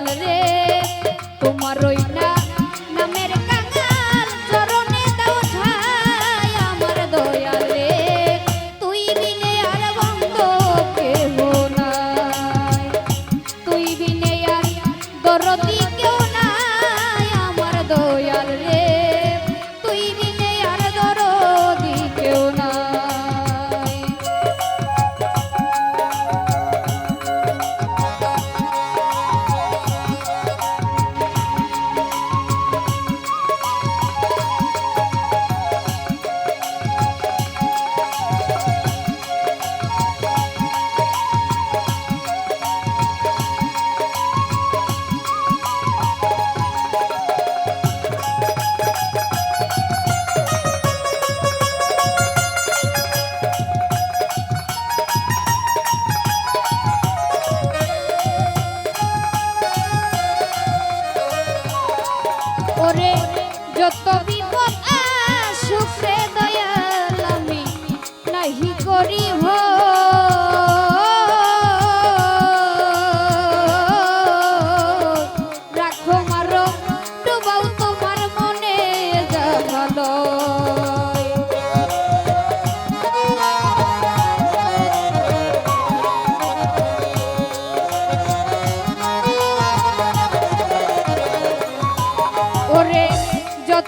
রে তোমার রই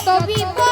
কবি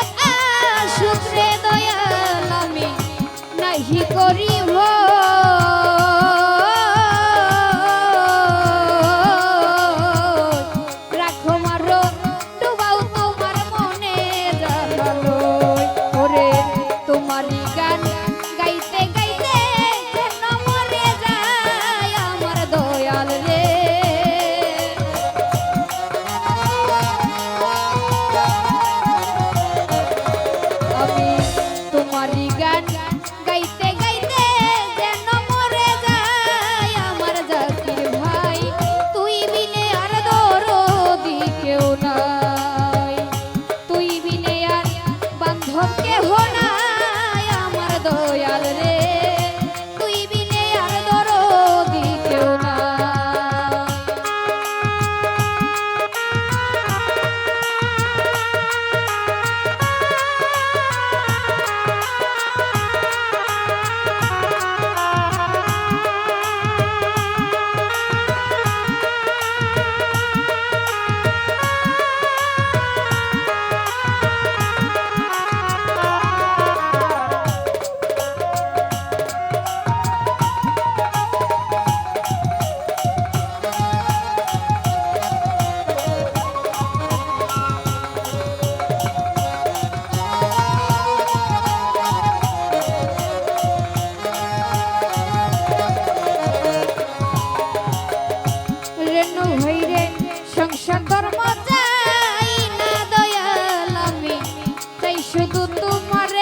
তোমারে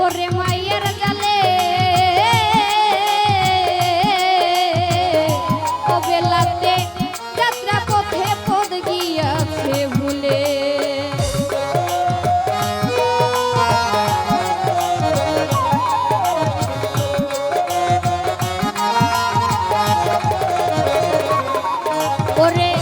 পরে মায়ের জালে কবেলাতে যাত্রা পথে পদ গিয়াছে ভুলে ওরে